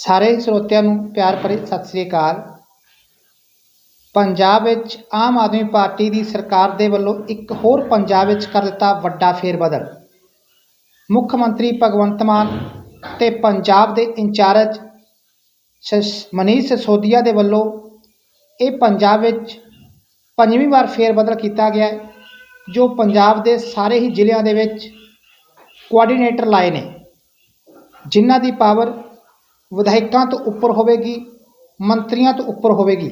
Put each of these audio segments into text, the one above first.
ਸਾਰੇ ਸਰੋਤਿਆਂ ਨੂੰ ਪਿਆਰ ਭਰੀ ਸਤਿ ਸ੍ਰੀ ਅਕਾਲ। ਪੰਜਾਬ ਵਿੱਚ ਆਮ ਆਦਮੀ ਪਾਰਟੀ ਦੀ ਸਰਕਾਰ ਦੇ ਵੱਲੋਂ ਇੱਕ ਹੋਰ ਪੰਜਾਬ ਵਿੱਚ ਕਰ ਦਿੱਤਾ ਵੱਡਾ ਫੇਰਬਦਲ। ਮੁੱਖ ਮੰਤਰੀ ਭਗਵੰਤ ਮਾਨ ਤੇ ਪੰਜਾਬ ਦੇ ਇੰਚਾਰਜ ਸਸ- ਮਨੀਸ਼ ਸਿਸੋਦੀਆ ਦੇ ਵੱਲੋਂ ਇਹ ਪੰਜਾਬ ਵਿੱਚ ਪੰਜਵੀਂ ਵਾਰ ਫੇਰਬਦਲ ਕੀਤਾ ਗਿਆ ਜੋ ਪੰਜਾਬ ਦੇ ਸਾਰੇ ਹੀ ਜ਼ਿਲ੍ਹਿਆਂ ਦੇ ਵਿੱਚ ਕੋਆਰਡੀਨੇਟਰ ਲਾਏ ਨੇ, ਜਿਨ੍ਹਾਂ ਦੀ ਪਾਵਰ ਵਿਧਾਇਕਾਂ ਤੋਂ ਉੱਪਰ ਹੋਵੇਗੀ, ਮੰਤਰੀਆਂ ਤੋਂ ਉੱਪਰ ਹੋਵੇਗੀ।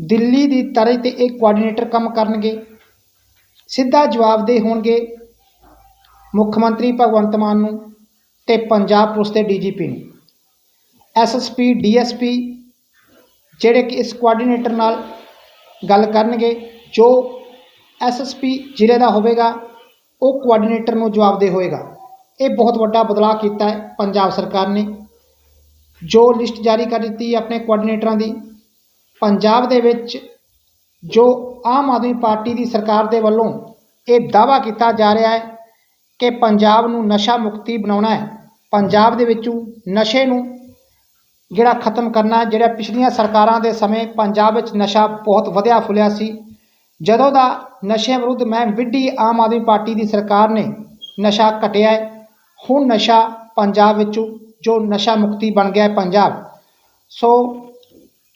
ਦਿੱਲੀ ਦੀ ਤਰ੍ਹਾਂ ਤੇ ਇਹ ਕੋਆਰਡੀਨੇਟਰ ਕੰਮ ਕਰਨਗੇ। ਸਿੱਧਾ ਜਵਾਬਦੇਹ ਹੋਣਗੇ ਮੁੱਖ ਮੰਤਰੀ ਭਗਵੰਤ ਮਾਨ ਨੂੰ ਤੇ ਪੰਜਾਬ ਪੁਲਿਸ ਦੇ ਡੀਜੀਪੀ ਨੂੰ। ਐਸਐਸਪੀ ਡੀਐਸਪੀ ਜਿਹੜੇ ਕਿ ਇਸ ਕੋਆਰਡੀਨੇਟਰ ਨਾਲ ਗੱਲ ਕਰਨਗੇ, ਜੋ ਐਸਐਸਪੀ ਜ਼ਿਲ੍ਹੇ ਦਾ ਹੋਵੇਗਾ, ਉਹ ਕੋਆਰਡੀਨੇਟਰ ਨੂੰ ਜਵਾਬਦੇਹ ਹੋਏਗਾ। ਇਹ ਬਹੁਤ ਵੱਡਾ ਬਦਲਾਅ ਕੀਤਾ ਹੈ, ਪੰਜਾਬ ਸਰਕਾਰ ਨੇ। ਜੋ ਲਿਸਟ ਜਾਰੀ ਕਰ ਦਿੱਤੀ ਆਪਣੇ ਕੋਆਰਡੀਨੇਟਰਾਂ ਦੀ, ਪੰਜਾਬ ਦੇ ਵਿੱਚ ਜੋ ਆਮ ਆਦਮੀ ਪਾਰਟੀ ਦੀ ਸਰਕਾਰ ਦੇ ਵੱਲੋਂ ਇਹ ਦਾਅਵਾ ਕੀਤਾ ਜਾ ਰਿਹਾ ਹੈ ਕਿ ਪੰਜਾਬ ਨੂੰ ਨਸ਼ਾ ਮੁਕਤੀ ਬਣਾਉਣਾ ਹੈ। ਪੰਜਾਬ ਦੇ ਵਿੱਚੋਂ ਨਸ਼ੇ ਨੂੰ ਜਿਹੜਾ ਖਤਮ ਕਰਨਾ ਜਿਹੜਾ ਪਿਛਲੀਆਂ ਸਰਕਾਰਾਂ ਦੇ ਸਮੇਂ ਪੰਜਾਬ ਵਿੱਚ ਨਸ਼ਾ ਬਹੁਤ ਵਧਿਆ ਫੁੱਲਿਆ ਸੀ, ਜਦੋਂ ਦਾ ਨਸ਼ੇ ਵਿਰੁੱਧ ਮੈਂ ਵਿੱਢੀ ਆਮ ਆਦਮੀ ਪਾਰਟੀ ਦੀ ਸਰਕਾਰ ਨੇ ਨਸ਼ਾ ਘਟਿਆ ਹੁਣ ਨਸ਼ਾ ਪੰਜਾਬ ਵਿੱਚੋਂ ਜੋ ਨਸ਼ਾ ਮੁਕਤੀ ਬਣ ਗਿਆ ਹੈ ਪੰਜਾਬ। ਸੋ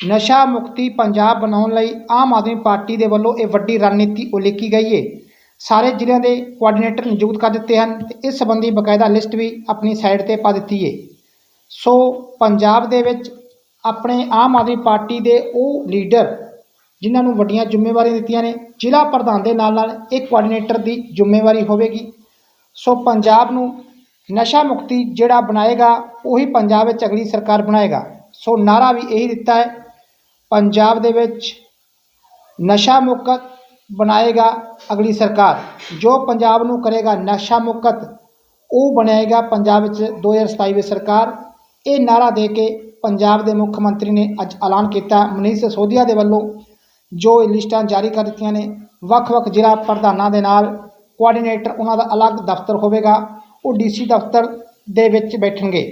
ਨਸ਼ਾ ਮੁਕਤੀ ਪੰਜਾਬ ਬਣਾਉਣ ਲਈ ਆਮ ਆਦਮੀ ਪਾਰਟੀ ਦੇ ਵੱਲੋਂ ਇਹ ਵੱਡੀ ਰਣਨੀਤੀ ਉਲੀਕੀ ਗਈ ਹੈ ਸਾਰੇ ਜ਼ਿਲ੍ਹਿਆਂ ਦੇ ਕੋਆਰਡੀਨੇਟਰ ਨਿਯੁਕਤ ਕਰ ਦਿੱਤੇ ਹਨ ਤੇ ਇਸ ਸੰਬੰਧੀ ਬਕਾਇਦਾ ਲਿਸਟ ਵੀ ਆਪਣੀ ਸਾਈਡ ਤੇ ਪਾ ਦਿੱਤੀ ਹੈ ਸੋ ਪੰਜਾਬ ਦੇ ਵਿੱਚ ਆਪਣੇ ਆਮ ਆਦਮੀ ਪਾਰਟੀ ਦੇ ਉਹ ਲੀਡਰ ਜਿਨ੍ਹਾਂ ਨੂੰ ਵੱਡੀਆਂ ਜ਼ਿੰਮੇਵਾਰੀਆਂ ਦਿੱਤੀਆਂ ਨੇ, ਜ਼ਿਲ੍ਹਾ ਪ੍ਰਧਾਨ ਦੇ ਨਾਲ ਨਾਲ ਇੱਕ ਕੋਆਰਡੀਨੇਟਰ ਦੀ ਜ਼ਿੰਮੇਵਾਰੀ ਹੋਵੇਗੀ। ਸੋ ਪੰਜਾਬ ਨੂੰ ਨਸ਼ਾ ਮੁਕਤੀ ਜਿਹੜਾ ਬਣਾਏਗਾ, ਉਹੀ ਪੰਜਾਬ ਵਿੱਚ ਅਗਲੀ ਸਰਕਾਰ ਬਣਾਏਗਾ। ਸੋ ਨਾਰਾ ਵੀ ਇਹੀ ਦਿੱਤਾ ਹੈ, ਪੰਜਾਬ ਦੇ ਵਿੱਚ ਨਸ਼ਾ ਮੁਕਤ ਬਣਾਏਗਾ ਅਗਲੀ ਸਰਕਾਰ। ਜੋ ਪੰਜਾਬ ਨੂੰ ਕਰੇਗਾ ਨਸ਼ਾ ਮੁਕਤ, ਉਹ ਬਣਾਏਗਾ ਪੰਜਾਬ ਵਿੱਚ 2027 ਵਿੱਚ ਸਰਕਾਰ। ਇਹ ਨਾਰਾ ਦੇ ਕੇ ਪੰਜਾਬ ਦੇ ਮੁੱਖ ਮੰਤਰੀ ਨੇ ਅੱਜ ਐਲਾਨ ਕੀਤਾ। ਮਨੀਸ਼ ਸਿਸੋਦੀਆ ਦੇ ਵੱਲੋਂ ਜੋ ਇਹ ਲਿਸਟਾਂ ਜਾਰੀ ਕਰ ਦਿੱਤੀਆਂ ਨੇ, ਵੱਖ-ਵੱਖ ਜ਼ਿਲ੍ਹਾ ਪ੍ਰਧਾਨਾਂ ਦੇ ਨਾਲ ਕੋਆਰਡੀਨੇਟਰ ਉਹਨਾਂ ਦਾ ਅਲੱਗ ਦਫ਼ਤਰ ਹੋਵੇਗਾ। ਉਹ ਡੀਸੀ ਦਫ਼ਤਰ ਦੇ ਵਿੱਚ ਬੈਠਣਗੇ।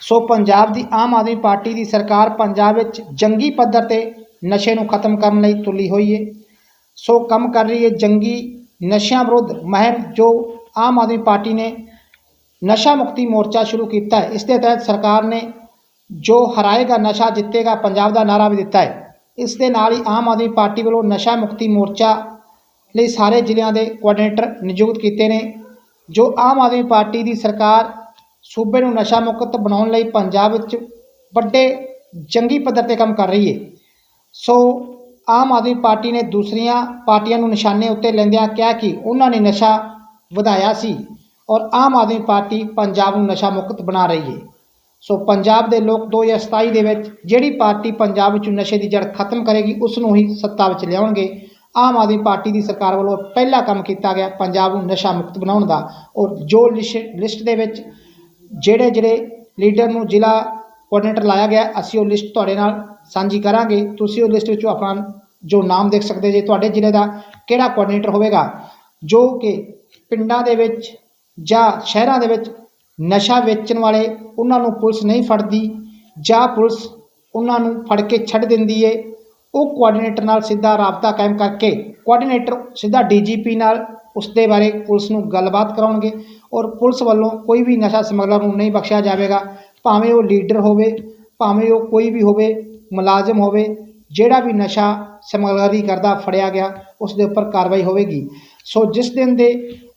ਸੋ ਪੰਜਾਬ ਦੀ ਆਮ ਆਦਮੀ ਪਾਰਟੀ ਦੀ ਸਰਕਾਰ ਪੰਜਾਬ ਵਿੱਚ ਜੰਗੀ ਪੱਧਰ ਤੇ ਨਸ਼ੇ ਨੂੰ ਖਤਮ ਕਰਨ ਲਈ ਤੁਲੀ ਹੋਈ ਹੈ ਸੋ ਕੰਮ ਕਰ ਰਹੀ ਹੈ ਜੰਗੀ ਨਸ਼ਿਆਂ ਵਿਰੁੱਧ ਮੁਹਿੰਮ ਜੋ ਆਮ ਆਦਮੀ ਪਾਰਟੀ ਨੇ ਨਸ਼ਾ ਮੁਕਤੀ ਮੋਰਚਾ ਸ਼ੁਰੂ ਕੀਤਾ ਹੈ। ਇਸ ਦੇ ਤਹਿਤ ਸਰਕਾਰ ਨੇ ਜੋ ਹਰਾਏਗਾ ਨਸ਼ਾ, ਜਿੱਤੇਗਾ, ਪੰਜਾਬ ਦਾ ਨਾਰਾ ਵੀ ਦਿੱਤਾ ਹੈ। ਇਸ ਦੇ ਨਾਲ ਹੀ ਆਮ ਆਦਮੀ ਪਾਰਟੀ ਵੱਲੋਂ ਨਸ਼ਾ ਮੁਕਤੀ ਮੋਰਚਾ ਲਈ ਸਾਰੇ ਜ਼ਿਲ੍ਹਿਆਂ ਦੇ ਕੋਆਰਡੀਨੇਟਰ ਨਿਯੁਕਤ ਕੀਤੇ ਨੇ। ਜੋ ਆਮ ਆਦਮੀ ਪਾਰਟੀ ਦੀ ਸਰਕਾਰ ਸੂਬੇ ਨੂੰ ਨਸ਼ਾ ਮੁਕਤ ਬਣਾਉਣ ਲਈ ਪੰਜਾਬ ਵਿੱਚ ਵੱਡੇ ਜੰਗੀ ਪੱਧਰ ਤੇ ਕੰਮ ਕਰ ਰਹੀ ਹੈ। ਸੋ ਆਮ ਆਦਮੀ ਪਾਰਟੀ ਨੇ ਦੂਸਰੀਆਂ ਪਾਰਟੀਆਂ ਨੂੰ ਨਿਸ਼ਾਨੇ ਉੱਤੇ ਲੈਂਦਿਆਂ ਕਿਹਾ ਕਿ ਉਹਨਾਂ ਨੇ ਨਸ਼ਾ ਵਧਾਇਆ ਸੀ ਔਰ ਆਮ ਆਦਮੀ ਪਾਰਟੀ ਪੰਜਾਬ ਨੂੰ ਨਸ਼ਾ ਮੁਕਤ ਬਣਾ ਰਹੀ ਹੈ। ਸੋ ਪੰਜਾਬ ਦੇ ਲੋਕ 2027 ਦੇ ਵਿੱਚ ਜਿਹੜੀ ਪਾਰਟੀ ਪੰਜਾਬ ਵਿੱਚ ਨਸ਼ੇ ਦੀ ਜੜ ਖਤਮ ਕਰੇਗੀ ਉਸ ਨੂੰ ਹੀ ਸੱਤਾ ਵਿੱਚ ਲਿਆਉਣਗੇ। ਆਮ ਆਦਮੀ ਪਾਰਟੀ ਦੀ ਸਰਕਾਰ ਵੱਲੋਂ ਪਹਿਲਾ ਕੰਮ ਕੀਤਾ ਗਿਆ ਪੰਜਾਬ ਨੂੰ ਨਸ਼ਾ ਮੁਕਤ ਬਣਾਉਣ ਦਾ ਔਰ ਜੋ ਲਿਸ਼- ਲਿਸਟ ਦੇ ਵਿੱਚ ਜਿਹੜੇ ਜਿਹੜੇ ਲੀਡਰ ਨੂੰ ਜ਼ਿਲ੍ਹਾ ਕੋਆਰਡੀਨੇਟਰ ਲਾਇਆ ਗਿਆ, ਅਸੀਂ ਉਹ ਲਿਸਟ ਤੁਹਾਡੇ ਨਾਲ ਸਾਂਝੀ ਕਰਾਂਗੇ। ਤੁਸੀਂ ਉਹ ਲਿਸਟ ਵਿੱਚੋਂ ਆਪਣਾ ਜੋ ਨਾਮ ਦੇਖ ਸਕਦੇ ਜੇ ਤੁਹਾਡੇ ਜ਼ਿਲ੍ਹੇ ਦਾ ਕਿਹੜਾ ਕੋਆਰਡੀਨੇਟਰ ਹੋਵੇਗਾ, ਜੋ ਕਿ ਪਿੰਡਾਂ ਦੇ ਵਿੱਚ ਜਾਂ ਸ਼ਹਿਰਾਂ ਦੇ ਵਿੱਚ ਨਸ਼ਾ ਵੇਚਣ ਵਾਲੇ ਉਹਨਾਂ ਨੂੰ ਪੁਲਿਸ ਨਹੀਂ ਫੜਦੀ ਜਾਂ ਪੁਲਿਸ ਉਹਨਾਂ ਨੂੰ ਫੜ ਕੇ ਛੱਡ ਦਿੰਦੀ ਏ। ਉਹ ਕੋਆਰਡੀਨੇਟਰ ਨਾਲ ਸਿੱਧਾ ਰਾਬਤਾ ਕਾਇਮ ਕਰਕੇ ਕੋਆਰਡੀਨੇਟਰ ਸਿੱਧਾ ਡੀਜੀਪੀ ਨਾਲ ਉਸ ਦੇ ਬਾਰੇ ਪੁਲਿਸ ਨੂੰ ਗੱਲਬਾਤ ਕਰਾਉਣਗੇ ਔਰ ਪੁਲਿਸ ਵੱਲੋਂ ਕੋਈ ਵੀ ਨਸ਼ਾ ਸਮਗਲਰ ਨੂੰ ਨਹੀਂ ਬਖਸ਼ਿਆ ਜਾਵੇਗਾ। ਭਾਵੇਂ ਉਹ ਲੀਡਰ ਹੋਵੇ, ਭਾਵੇਂ ਉਹ ਕੋਈ ਵੀ ਹੋਵੇ, ਮੁਲਾਜ਼ਮ ਹੋਵੇ, ਜਿਹੜਾ ਵੀ ਨਸ਼ਾ ਸਮਗਲਰੀ ਕਰਦਾ ਫੜਿਆ ਗਿਆ ਉਸ ਦੇ ਉੱਪਰ ਕਾਰਵਾਈ ਹੋਵੇਗੀ। ਸੋ ਜਿਸ ਦਿਨ ਦੇ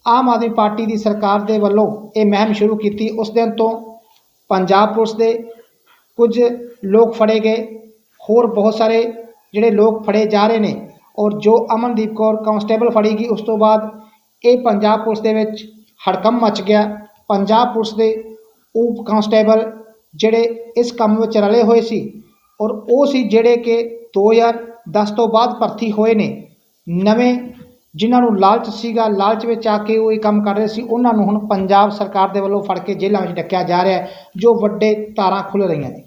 ਆਮ ਆਦਮੀ ਪਾਰਟੀ ਦੀ ਸਰਕਾਰ ਦੇ ਵੱਲੋਂ ਇਹ ਮਹਿਮ ਸ਼ੁਰੂ ਕੀਤੀ, ਉਸ ਦਿਨ ਤੋਂ ਪੰਜਾਬ ਪੁਲਿਸ ਦੇ ਕੁਝ ਲੋਕ ਫੜੇ ਗਏ। ਹੋਰ ਬਹੁਤ ਸਾਰੇ ਜਿਹੜੇ ਲੋਕ ਫੜੇ ਜਾ ਰਹੇ ਨੇ ਔਰ ਜੋ ਅਮਨਦੀਪ ਕੌਰ ਕਾਂਸਟੇਬਲ ਫੜੀ ਗਈ, ਉਸ ਤੋਂ ਬਾਅਦ ਇਹ ਪੰਜਾਬ ਪੁਲਿਸ ਦੇ ਵਿੱਚ ਹੜਕੰਮ ਮਚ ਗਿਆ। ਪੰਜਾਬ ਪੁਲਿਸ ਦੇ ਉਪ ਕਾਂਸਟੇਬਲ ਜਿਹੜੇ ਇਸ ਕੰਮ ਵਿੱਚ ਰਲੇ ਹੋਏ ਸੀ ਔਰ ਉਹ ਸੀ ਜਿਹੜੇ ਕਿ 2010 ਤੋਂ ਬਾਅਦ ਭਰਤੀ ਹੋਏ ਨੇ। ਨਵੇਂ ਜਿਨ੍ਹਾਂ ਨੂੰ ਲਾਲਚ ਸੀਗਾ, ਲਾਲਚ ਵਿੱਚ ਆ ਕੇ ਉਹ ਇਹ ਕੰਮ ਕਰ ਰਹੇ ਸੀ, ਉਹਨਾਂ ਨੂੰ ਹੁਣ ਪੰਜਾਬ ਸਰਕਾਰ ਦੇ ਵੱਲੋਂ ਫੜ ਕੇ ਜੇਲ੍ਹਾਂ ਵਿੱਚ ਡੱਕਿਆ ਜਾ ਰਿਹਾ ਜੋ ਵੱਡੇ ਤਾਰਾਂ ਖੁੱਲ੍ਹ ਰਹੀਆਂ ਨੇ।